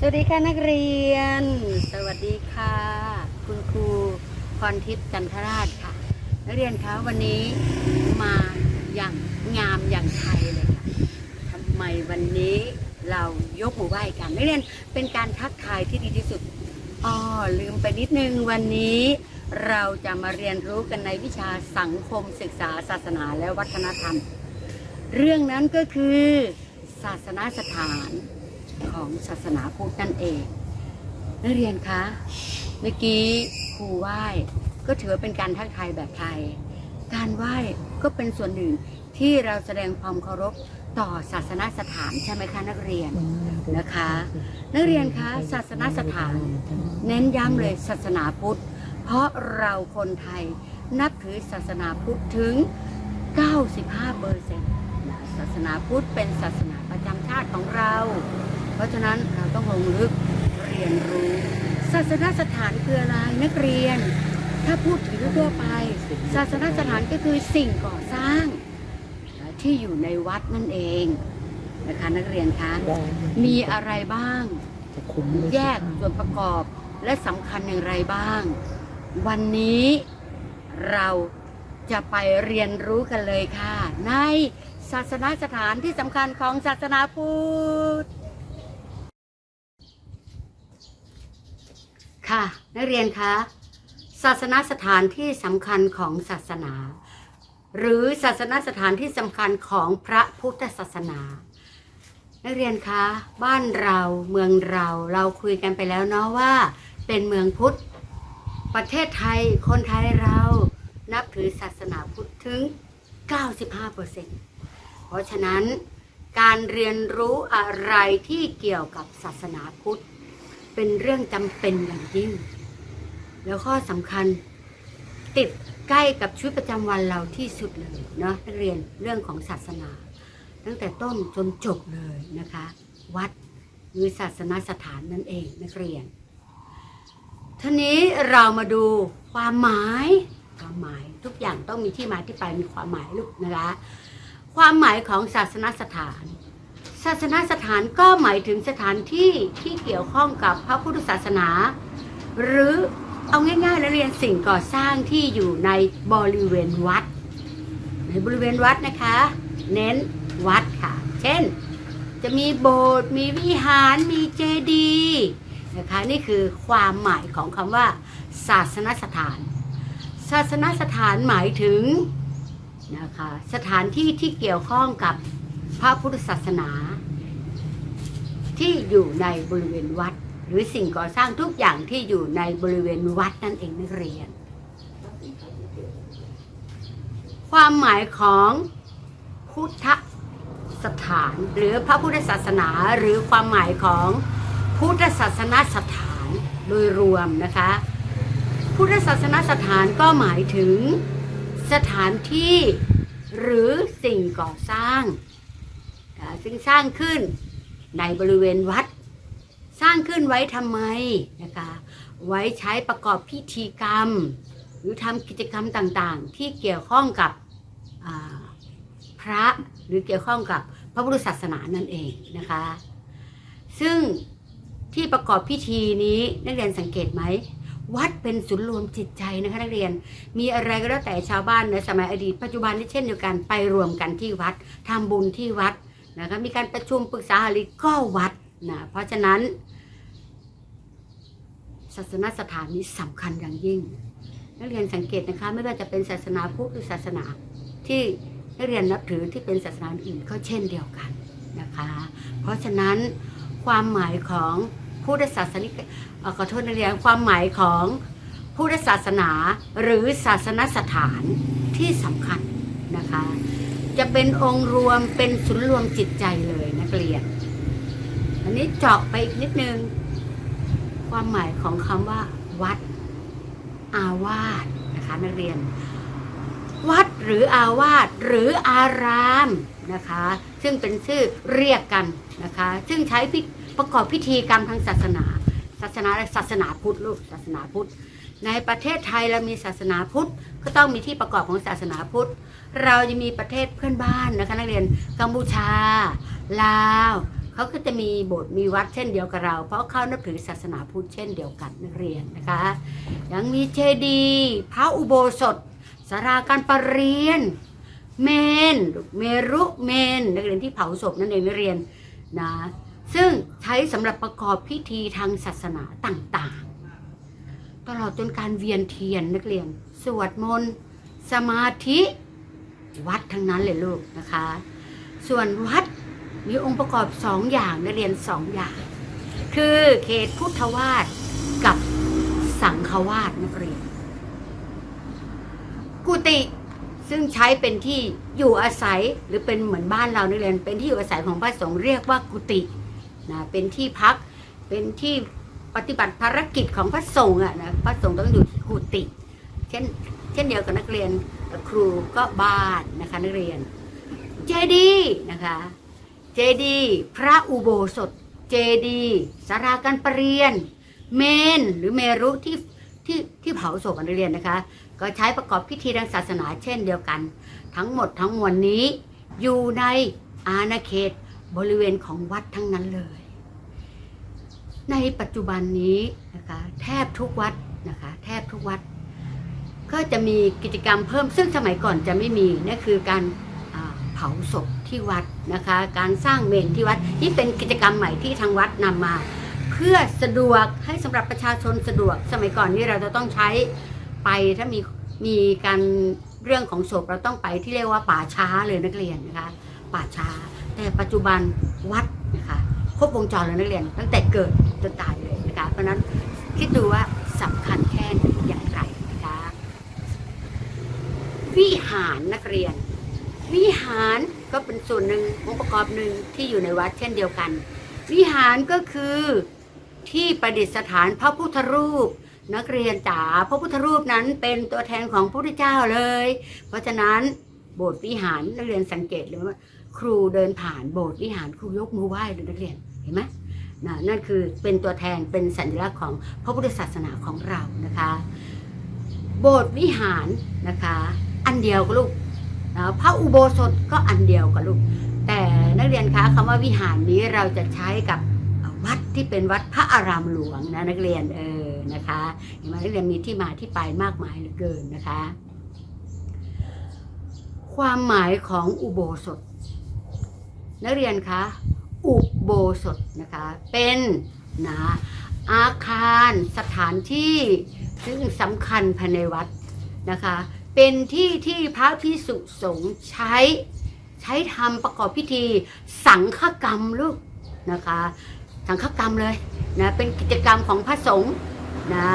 สวัสดีค่ะนักเรียน สวัสดีค่ะ คุณครูพรทิพย์จันทราชค่ะ นักเรียนคะวันนี้มาอย่างงามอย่างไทยเลยค่ะทำไมวันนี้เรายกมือไหว้กันนักเรียนเป็นการทักทายที่ดีที่สุดอ๋อลืมไปนิดนึงวันนี้เราจะมาเรียนรู้กันในวิชาสังคมศึกษาศาสนาและวัฒนธรรม เรื่องนั้นก็คือศาสนาสถาน ของศาสนาพุทธนั่นเองนักเรียนคะเมื่อกี้ครูไหว้ก็ถือว่าเป็นการทักทายแบบไทย การไหว้ก็เป็นส่วนหนึ่งที่เราแสดงความเคารพต่อศาสนาสถานใช่ไหมคะนักเรียนนะคะ นักเรียนคะศาสนาสถาน เน้นย้ำเลยศาสนาพุทธ เพราะเราคนไทยนับถือศาสนาพุทธถึง 95เปอร์เซ็นต์ศาสนาพุทธเป็นศาสนาประจำชาติของเรา เพราะฉะนั้นเราต้องลงลึกเรียนรู้ ศาสนสถานคืออะไรนักเรียน ถ้าพูดถึงทั่วไป ศาสนสถานก็คือสิ่งก่อสร้าง ที่อยู่ในวัดนั่นเองนะคะนักเรียนคะมีอะไรบ้าง แยกส่วนประกอบและสำคัญอย่างไรบ้าง วันนี้เราจะไปเรียนรู้กันเลยค่ะ ในศาสนาสถานที่สำคัญของศาสนาพุทธ ค่ะ นักเรียนคะศาสนาสถานที่สำคัญของศาสนา หรือศาสนาสถานที่สำคัญของพระพุทธศาสนา นักเรียนคะ บ้านเราเมืองเราเราคุยกันไปแล้วเนาะว่า เป็นเมืองพุทธ ประเทศไทยคนไทยเรานับถือศาสนาพุทธถึง 95%เพราะฉะนั้นการเรียนรู้อะไรที่เกี่ยวกับศาสนาพุทธ เป็นเรื่องจำเป็นอย่างยิ่ง แล้วข้อสำคัญติดใกล้กับชีวิตประจำวันเราที่สุดเลยเนาะเรียนเรื่องของศาสนา ตั้งแต่ต้นจนจบเลยนะคะ วัดหรือศาสนสถานนั่นเองนักเรียนทีนี้เรามาดูความหมายความหมายทุกอย่างต้องมีที่มาที่ไปมีความหมายลูกนะคะ ความหมายของศาสนสถาน ศาสนสถานก็หมายถึงสถานที่ที่เกี่ยวข้องกับพระพุทธศาสนา หรือเอาง่ายๆแล้วเรียนสิ่งก่อสร้างที่อยู่ในบริเวณวัด ในบริเวณวัดนะคะ เน้นวัดค่ะ เช่น จะมีโบสถ์มีวิหารมีเจดีย์นะคะนี่คือความหมายของคำว่า ศาสนสถาน ศาสนสถานหมายถึงนะคะสถานที่ที่เกี่ยวข้องกับ พระพุทธศาสนา ที่อยู่ในบริเวณวัด หรือสิ่งก่อสร้างทุกอย่างที่อยู่ในบริเวณวัดนั่นเองนักเรียน ความหมายของพุทธสถานหรือพระพุทธศาสนาหรือความหมายของพุทธศาสนสถานโดยรวมนะคะ พุทธศาสนสถานก็หมายถึงสถานที่หรือสิ่งก่อสร้าง ซึ่งสร้างขึ้นในบริเวณวัด สร้างขึ้นไว้ทำไมนะคะไว้ใช้ประกอบพิธีกรรม หรือทำกิจกรรมต่างๆ ที่เกี่ยวข้องกับพระหรือเกี่ยวข้องกับพระพุทธศาสนานั่นเองนะคะ ซึ่งที่ประกอบพิธีนี้นักเรียนสังเกตไหมวัดเป็นศูนย์รวมจิตใจนะคะนักเรียน มีอะไรก็แล้วแต่ชาวบ้านในสมัยอดีตปัจจุบันนี่เช่นเดียวกันไปรวมกันที่วัดทำบุญที่วัด นะคะมีการประชุมปรึกษาหารือก็วัดนะเพราะฉะนั้น ศาสนสถานนี้สำคัญอย่างยิ่ง นักเรียนสังเกตนะคะไม่ว่าจะเป็นศาสนาพุทธหรือศาสนาที่นักเรียนนับถือที่เป็นศาสนาอื่นก็เช่นเดียวกันนะคะ เพราะฉะนั้นความหมายของพุทธศาสนิกขอโทษนักเรียนความหมายของพุทธศาสนาหรือศาสนสถานที่สำคัญนะคะ จะเป็นองค์รวมเป็นศูนย์รวมจิตใจเลยนักเรียน อันนี้เจาะไปอีกนิดนึง ความหมายของคำว่า วัด อาวาสนะคะนักเรียน วัดหรืออาวาสหรืออารามนะคะ ซึ่งเป็นชื่อเรียกกันนะคะ ซึ่งใช้ประกอบพิธีกรรมทางศาสนา ศาสนาศาสนาพุทธลูกศาสนาพุทธในประเทศไทยเรามีศาสนาพุทธก็ต้องมีที่ประกอบของศาสนาพุทธ เราจะมีประเทศเพื่อนบ้านนะคะนักเรียนกัมพูชา ลาวเขาก็จะมีโบสถ์มีวัดเช่นเดียวกับเรา เพราะเขานับถือศาสนาพุทธเช่นเดียวกันนักเรียนนะคะ ยังมีเจดีย์พระอุโบสถสาราการประเรียน เมน เมรุเมนนักเรียนที่เผาศพนั่นเองนักเรียนนะซึ่งใช้สำหรับประกอบพิธีทางศาสนาต่างๆ ตลอดจนการเวียนเทียนนักเรียน สวดมนต์สมาธิ วัดทั้งนั้นเลยลูกนะคะ ส่วนวัดมีองค์ประกอบสองอย่างนักเรียนสองอย่าง คือเขตพุทธวาสกับสังฆวาสนักเรียน กุฏิซึ่งใช้เป็นที่อยู่อาศัยหรือเป็นเหมือนบ้านเรานักเรียน เป็นที่อยู่อาศัยของพระสงฆ์เรียกว่ากุฏินะเป็นที่พักเป็นที่ปฏิบัติภารกิจของพระสงฆ์อะนะพระสงฆ์ต้องอยู่ที่กุฏิเช่น ช่นเดียวกับนักเรียนครูก็บ้านนะคะนักเรียน เจดีนะคะเจดีพระอุโบสถเจดีสาราการประเรียน เมนหรือเมรุที่ที่ที่เผาศพนักเรียนนะคะ ก็ใช้ประกอบพิธีทางศาสนาเช่นเดียวกัน ทั้งหมดทั้งมวลนี้อยู่ในอาณาเขตบริเวณของวัดทั้งนั้นเลย ในปัจจุบันนี้นะคะแทบทุกวัดนะคะแทบทุกวัด ก็จะมีกิจกรรมเพิ่มซึ่งสมัยก่อนจะไม่มีนั่นคือการเผาศพที่วัดนะคะ การสร้างเมนที่วัดที่เป็นกิจกรรมใหม่ที่ทางวัดนำมา เพื่อสะดวกให้สำหรับประชาชนสะดวก สมัยก่อนนี่เราจะต้องใช้ไปถ้ามีมีการเรื่องของศพเราต้องไปที่เรียกว่าป่าช้าเลยนักเรียนนะคะป่าช้า แต่ปัจจุบันวัดนะคะครบวงจรเลยนักเรียน ตั้งแต่เกิดจนตายเลยนะคะเพราะฉะนั้นคิดดูว่าสำคัญแค่ไหนอย่างไรนะคะ วิหารนักเรียน วิหารก็เป็นส่วนหนึ่งองค์ประกอบหนึ่งที่อยู่ในวัดเช่นเดียวกัน วิหารก็คือที่ประดิษฐานพระพุทธรูป นักเรียนจ๋าพระพุทธรูปนั้นเป็นตัวแทนของพระพุทธเจ้าเลย เพราะฉะนั้นโบสถ์วิหารนักเรียนสังเกตเลยว่า ครูเดินผ่านโบสถ์วิหารครูยกมือไหว้เลยนักเรียนเห็นไหมนะนั่นคือเป็นตัวแทนเป็นสัญลักษณ์ของพระพุทธศาสนาของเรานะคะ โบสถ์วิหารนะคะ อันเดียวกับลูกพระอุโบสถก็อันเดียวกับลูก แต่นักเรียนคะคำว่าวิหารนี้เราจะใช้กับวัดที่เป็นวัดพระอารามหลวงนะนักเรียนเออนะคะเห็นไหมนักเรียนมีที่มาที่ไปมากมายเหลือเกินนะคะ ความหมายของอุโบสถ นักเรียนคะอุโบสถนะคะเป็นนะอาคารสถานที่ซึ่งสำคัญภายในวัดนะคะ เป็นที่ที่พระพิสุสงฆ์ใช้ ใช้ทำประกอบพิธี สังฆกรรมลูกนะคะ สังฆกรรมเลยนะเป็นกิจกรรมของพระสงฆ์นะ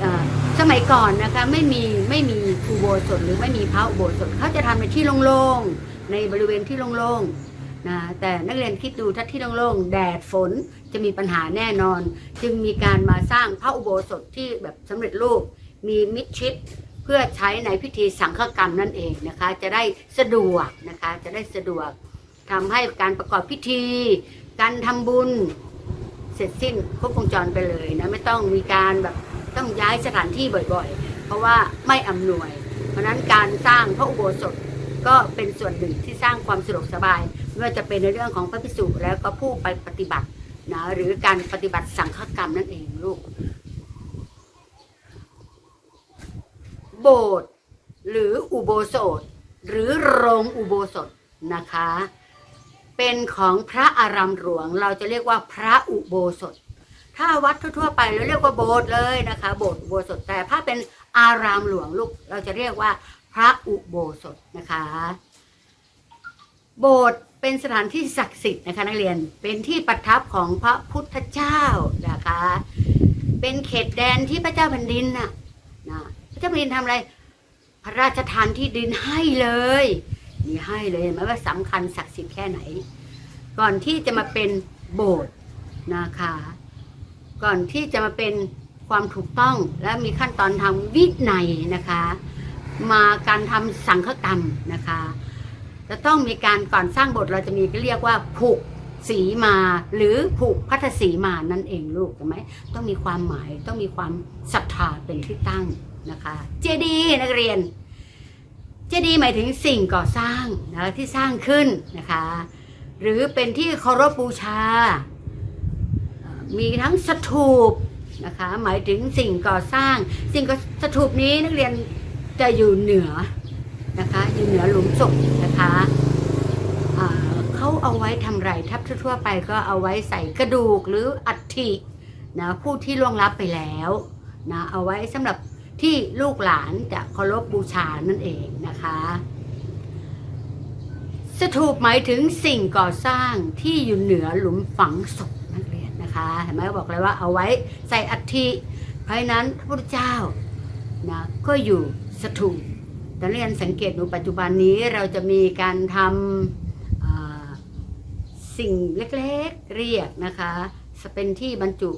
เออสมัยก่อนนะคะไม่มีไม่มีอุโบสถหรือไม่มีพระอุโบสถเขาจะทำในที่โล่งๆในบริเวณที่โล่งๆนะแต่นักเรียนคิดดูถ้าที่โล่งๆแดดฝนจะมีปัญหาแน่นอน จึงมีการมาสร้างพระอุโบสถที่แบบสำเร็จรูปมีมิดชิด เพื่อใช้ในพิธีสังฆกรรมนั่นเองนะคะ จะได้สะดวกนะคะจะได้สะดวกทำให้การประกอบพิธี การทำบุญเสร็จสิ้นครบวงจรไปเลยนะไม่ต้องมีการแบบต้องย้ายสถานที่บ่อยๆ เพราะว่าไม่อำนวย เพราะนั้นการสร้างพระอุโบสถก็เป็นส่วนหนึ่งที่สร้างความสะดวกสบายไม่ว่าจะเป็นในเรื่องของพระภิกษุแล้วก็ผู้ไปปฏิบัตินะหรือการปฏิบัติสังฆกรรมนั่นเองลูก โบสถ์หรืออุโบสถ หรือโรงอุโบสถนะคะ เป็นของพระอารามหลวง เราจะเรียกว่าพระอุโบสถ ถ้าวัดทั่วๆไปเราเรียกว่าโบสถ์เลยนะคะ โบสถ์อุโบสถแต่ถ้าเป็นอารามหลวงลูกเราจะเรียกว่าพระอุโบสถนะคะ โบสถ์เป็นสถานที่ศักดิ์สิทธิ์นะคะนักเรียนเป็นที่ประทับของพระพุทธเจ้านะคะ เป็นเขตแดนที่พระเจ้าแผ่นดินน่ะนะ จ้าแผ่นดินทำอะไร พระราชทานที่ดินให้เลยนี่ให้เลยเห็นไหมว่าสำคัญศักดิ์สิทธิ์แค่ไหน ก่อนที่จะมาเป็นโบสถ์นะคะ ก่อนที่จะมาเป็นความถูกต้องและมีขั้นตอนทางวินัยนะคะ มาการทำสังฆกรรมนะคะจะต้องมีการก่อนสร้างโบสถ์เราจะมีเรียกว่าผูกสีมา หรือผูกพัทธสีมานั่นเองลูกใช่ไหมต้องมีความหมายต้องมีความศรัทธาเป็นที่ตั้ง นะคะ เจดีย์นักเรียน เจดีย์หมายถึงสิ่งก่อสร้างนะที่สร้างขึ้นนะคะ หรือเป็นที่เคารพบูชา มีทั้งสถูปนะคะหมายถึงสิ่งก่อสร้าง สิ่งก่อสถูปนี้นักเรียนจะอยู่เหนือนะคะอยู่เหนือหลุมศพนะคะเขาเอาไว้ทำไรทับทั่วไปก็เอาไว้ใส่กระดูกหรืออัฐินะผู้ที่ล่วงลับไปแล้วนะเอาไว้สำหรับ ที่ลูกหลานจะเคารพบูชานั่นเองนะคะ สถูปหมายถึงสิ่งก่อสร้างที่อยู่เหนือหลุมฝังศพนักเรียนนะคะเห็นไหมบอกเลยว่าเอาไว้ใส่อัฐิเพราะนั้นพระพุทธเจ้านะก็อยู่สถูปแต่นักเรียนสังเกตดูปัจจุบันนี้เราจะมีการทำสิ่งเล็กๆเรียกนะคะเป็นที่บรรจุ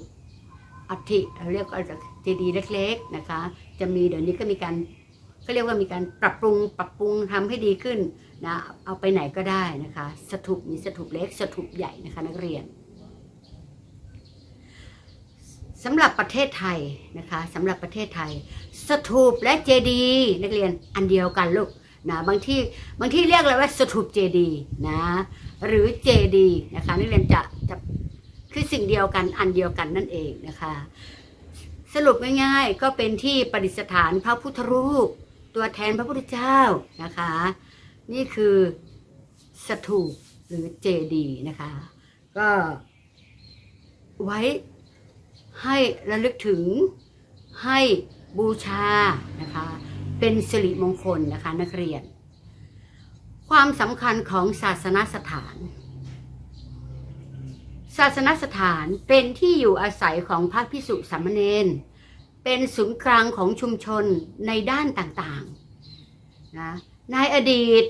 อัฐิเราเรียกว่าเจดีย์เล็กๆนะคะ จะมีเดี๋ยวนี้ก็มีการก็เรียกว่ามีการปรับปรุงปรับปรุงทำให้ดีขึ้นนะเอาไปไหนก็ได้นะคะสถูปมีสถูปเล็กสถูปใหญ่นะคะนักเรียนสำหรับประเทศไทยนะคะสำหรับประเทศไทย สถูปและเจดีย์นักเรียนอันเดียวกันลูกนะบางที่บางที่เรียกเลยว่าสถูปเจดีย์นะหรือเจดีย์นะคะนักเรียนจะจะคือสิ่งเดียวกันอันเดียวกันนั่นเองนะคะ สรุปง่ายๆ ก็เป็นที่ประดิษฐานพระพุทธรูป ตัวแทนพระพุทธเจ้านะคะ นี่คือสถูปหรือเจดีย์นะคะ ก็ไว้ให้ระลึกถึงให้บูชานะคะ เป็นสิริมงคลนะคะนักเรียน ความสำคัญของศาสนสถาน ศาสนสถานเป็นที่อยู่อาศัยของพระพิสุสามเณรเป็นศูนย์กลางของชุมชนในด้านต่างๆนะในอดีต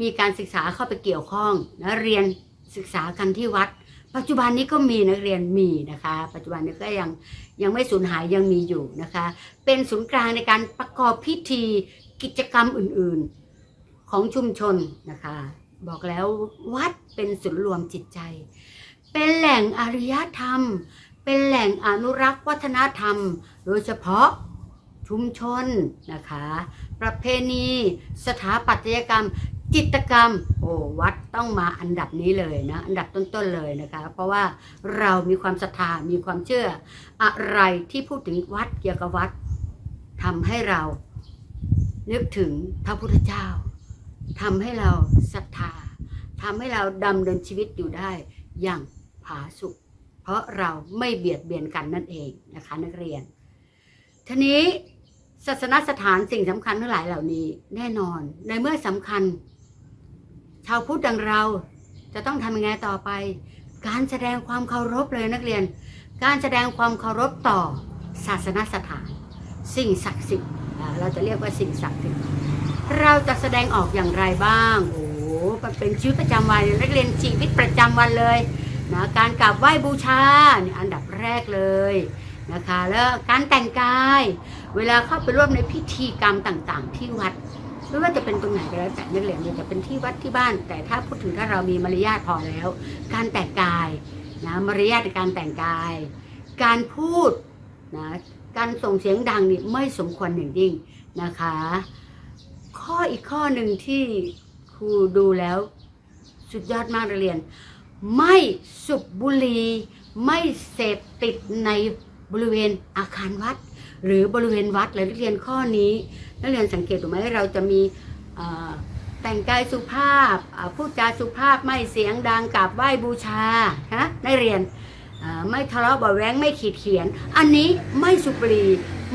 มีการศึกษาเข้าไปเกี่ยวข้องนะเรียนศึกษากันที่วัด ปัจจุบันนี้ก็มีนักเรียนมีนะคะ ปัจจุบันนี้ก็ยังยังไม่สูญหายยังมีอยู่นะคะ เป็นศูนย์กลางในการประกอบพิธีกิจกรรมอื่นๆของชุมชนนะคะ บอกแล้ววัดเป็นศูนย์รวมจิตใจ เป็นแหล่งอารยธรรม เป็นแหล่งอนุรักษ์วัฒนธรรม โดยเฉพาะชุมชนนะคะ ประเพณี สถาปัตยกรรม จิตกรรม โอ้วัดต้องมาอันดับนี้เลยนะ อันดับต้นๆเลยนะคะ เพราะว่าเรามีความศรัทธา มีความเชื่อ อะไรที่พูดถึงวัดเกี่ยวกับวัดทำให้เรานึกถึงพระพุทธเจ้าทำให้เราศรัทธาทำให้เราดำเนินชีวิตอยู่ได้อย่าง ผาสุกเพราะเราไม่เบียดเบียนกันนั่นเองนะคะ นักเรียน ทีนี้ศาสนสถานสิ่งสำคัญทั้งหลายเหล่านี้แน่นอน ในเมื่อสำคัญ ชาวพุทธดังเราจะต้องทำยังไงต่อไป การแสดงความเคารพเลยนักเรียน การแสดงความเคารพต่อศาสนสถาน สิ่งศักดิ์สิทธิ์เราจะเรียกว่าสิ่งศักดิ์สิทธิ์เราจะแสดงออกอย่างไรบ้าง โอ้โหมันเป็นชีวิตประจำวันนักเรียนชีวิตประจำวันเลย นะการกราบไหว้บูชาอันดับแรกเลยนะคะแล้วการแต่งกายเวลาเข้าไปร่วมในพิธีกรรมต่างๆ ที่วัดไม่ว่าจะเป็นตรงไหนก็แล้วแต่นักเรียนเนี่ยจะเป็นที่วัดที่บ้าน แต่ถ้าพูดถึงถ้าเรามีมารยาทพอแล้ว การแต่งกายนะมารยาทในการแต่งกาย การพูดนะการส่งเสียงดังนี่ไม่สมควรอย่างยิ่งนะคะ ข้ออีกข้อหนึ่งที่ครูดูแล้วสุดยอดมากนักเรียน ไม่สุบบุหรีไม่เสพติดในบริเวณอาคารวัด หรือบริเวณวัดเลยนักเรียนข้อนี้ นักเรียนสังเกตดูไหมเราจะมีแต่งกายสุภาพพูดจาสุภาพไม่เสียงดังกราบไหว้บูชาฮะนักเรียนไม่ทะเลาะเบาแว้งไม่ขีดเขียน อันนี้ไม่สุบบุหรี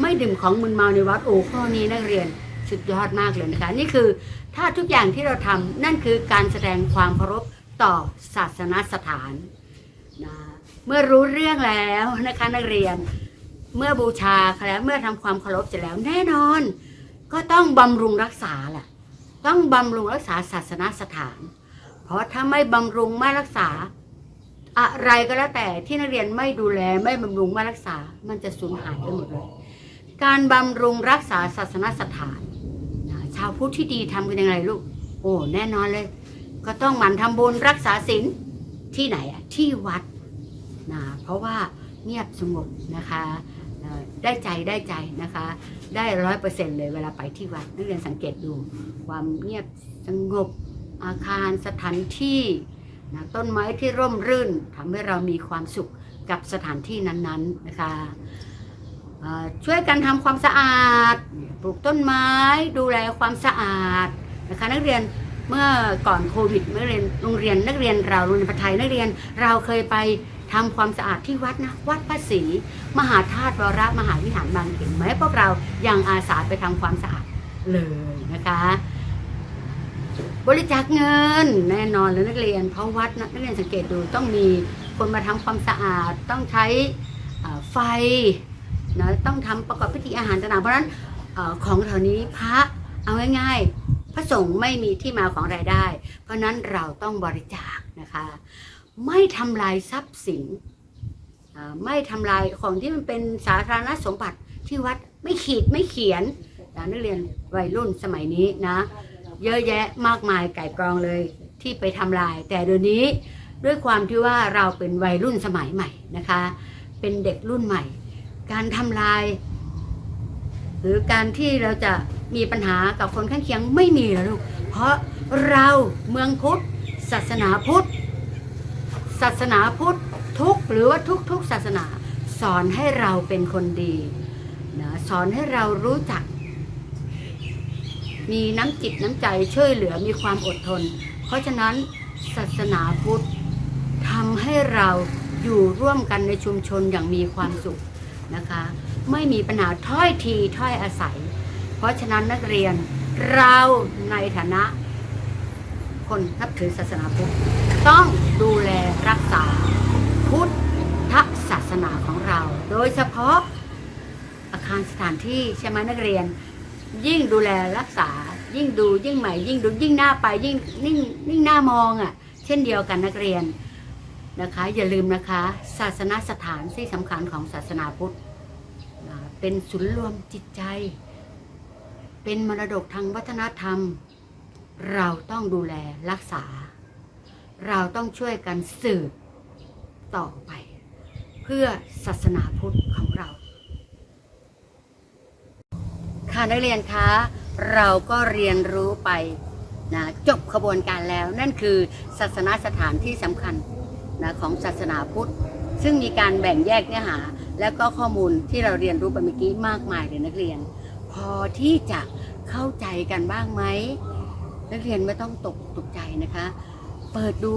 ไม่ดื่มของมึนเมาในวัดโอ้ข้อนี้นักเรียนสุดยอดมากเลยนะคะ นี่คือถ้าทุกอย่างที่เราทำนั่นคือการแสดงความเคารพ ต่อศาสนสถานนะเมื่อรู้เรื่องแล้วนะคะนักเรียน เมื่อบูชาแล้วเมื่อทำความเคารพเสร็จแล้วแน่นอน ก็ต้องบำรุงรักษาแหละต้องบำรุงรักษาศาสนสถาน เพราะถ้าไม่บำรุงไม่รักษา อะไรก็แล้วแต่ที่นักเรียนไม่ดูแลไม่บำรุงไม่รักษา มันจะสูญหายไปหมดเลย การบำรุงรักษาศาสนสถาน ชาวพุทธที่ดีทำกันยังไงลูก โอ้แน่นอนเลย ก็ต้องหมั่นทำบุญรักษาศีลที่ไหนอะที่วัดนะเพราะว่าเงียบสงบนะคะได้ใจได้ใจนะคะ ได้ร้อยเปอร์เซ็นต์เลยเวลาไปที่วัดนักเรียนสังเกตดูความเงียบสงบอาคารสถานที่นะต้นไม้ที่ร่มรื่นทำให้เรามีความสุขกับสถานที่นั้นๆนะคะช่วยกันทำความสะอาดปลูกต้นไม้ดูแลความสะอาดนะคะนักเรียน เมื่อก่อนโควิดนักเรียนโรงเรียนนักเรียนเราโรงเรียนปไทยนักเรียนเราเคยไปทำความสะอาดที่วัดนะวัดพระศรีมหาธาตุวรมหาวิหารบางเขนไหมพวกเรายังอาสาไปทำความสะอาดเลยนะคะ บริจาคเงินแน่นอนเลยนักเรียน เพราะวัดนะักเรียนสังเกตดูต้องมีคนมาทำความสะอาดต้องใช้ไฟนะต้องทำประกอบพิธีอาหารต่างๆเพราะฉะนั้นอของเหล่านี้พระเอาง่าย พระสงฆ์ไม่มีที่มาของรายได้ เพราะนั้นเราต้องบริจาคนะคะ ไม่ทำลายทรัพย์สินอ่าไม่ทำลายของที่มันเป็นสาธารณสมบัติที่วัดไม่ขีดไม่เขียนนะนักเรียนวัยรุ่นสมัยนี้นะ เยอะแยะมากมายไก่กรองเลยที่ไปทำลาย แต่เดี๋ยวนี้ด้วยความที่ว่าเราเป็นวัยรุ่นสมัยใหม่นะคะ เป็นเด็กรุ่นใหม่ การทำลาย หรือการที่เราจะ มีปัญหากับคนข้างเคียงไม่มีแล้วลูก เพราะเราเมืองพุทธศาสนาพุทธศาสนาพุทธทุกหรือว่าทุกทุกศาสนา สอนให้เราเป็นคนดีนะสอนให้เรารู้จัก มีน้ำจิตน้ำใจช่วยเหลือมีความอดทน เพราะฉะนั้นศาสนาพุทธทำให้เราอยู่ร่วมกันในชุมชนอย่างมีความสุขนะคะ ไม่มีปัญหาถ้อยทีถ้อยอาศัย เพราะฉะนั้นนักเรียนเราในฐานะ คนนับถือศาสนาพุทธต้องดูแลรักษาพุทธศาสนาของเรา โดยเฉพาะอาคารสถานที่ใช่ไหมนักเรียน ยิ่งดูแลรักษา ยิ่งดูยิ่งใหม่ ยิ่งดูยิ่งหน้าไปยิ่งยิ่งยิ่งหน้ามองอะ เช่นเดียวกันนักเรียนนะคะ อย่าลืมนะคะ ศาสนสถานที่สำคัญของศาสนาพุทธเป็นศูนย์รวมจิตใจ เป็นมรดกทางวัฒนธรรม เราต้องดูแลรักษา เราต้องช่วยกันสืบต่อไป เพื่อศาสนาพุทธของเรา ค่ะนักเรียนคะ เราก็เรียนรู้ไปนะจบขบวนการแล้วนั่นคือศาสนาสถานที่สำคัญนะของศาสนาพุทธ ซึ่งมีการแบ่งแยกเนื้อหา แล้วก็ข้อมูลที่เราเรียนรู้ไปเมื่อกี้มากมายเลยนักเรียน พอที่จะเข้าใจกันบ้างไหมนักเรียนไม่ต้องตกตกใจนะคะ เปิดดู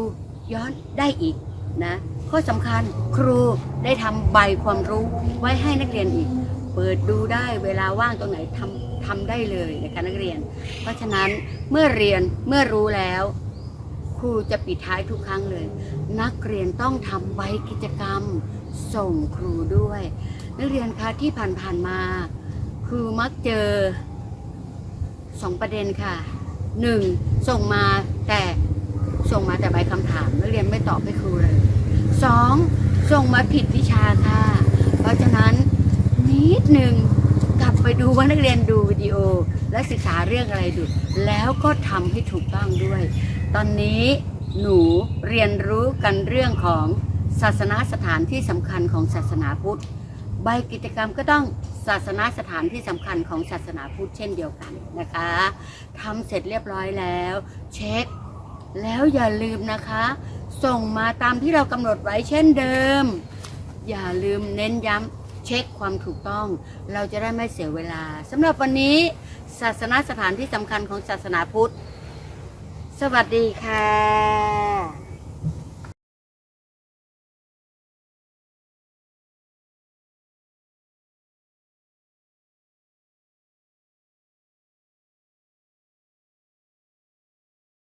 ย้อนได้อีกนะข้อสำคัญครูได้ทำใบความรู้ไว้ให้นักเรียนอีก เปิดดูได้เวลาว่างตรงไหนทำทำได้เลยนะคะนักเรียน เพราะฉะนั้นเมื่อเรียนเมื่อรู้แล้ว ครูจะปิดท้ายทุกครั้งเลย นักเรียนต้องทำใบกิจกรรมส่งครูด้วย นักเรียนคะที่ผ่านๆมา ครูมักเจอสองประเด็นค่ะหนึ่งส่งมาแต่ส่งมาแต่ใบคำถามนักเรียนไม่ตอบให้ครูเลยสองส่งมาผิดวิชาค่ะ เพราะฉะนั้นนิดหนึ่งกลับไปดูว่านักเรียนดูวิดีโอ และศึกษาเรื่องอะไรดู แล้วก็ทำให้ถูกต้องด้วย ตอนนี้หนูเรียนรู้กันเรื่องของศาสนาสถานที่สำคัญของศาสนาพุทธ ใบกิจกรรมก็ต้องศาสนาสถานที่สำคัญของศาสนาพุทธเช่นเดียวกันนะคะทำเสร็จเรียบร้อยแล้ว เช็ค แล้วอย่าลืมนะคะ ส่งมาตามที่เรากำหนดไว้เช่นเดิม อย่าลืมเน้นย้ำเช็คความถูกต้อง เราจะได้ไม่เสียเวลาสำหรับวันนี้ ศาสนาสถานที่สำคัญของศาสนาพุทธ สวัสดีค่ะ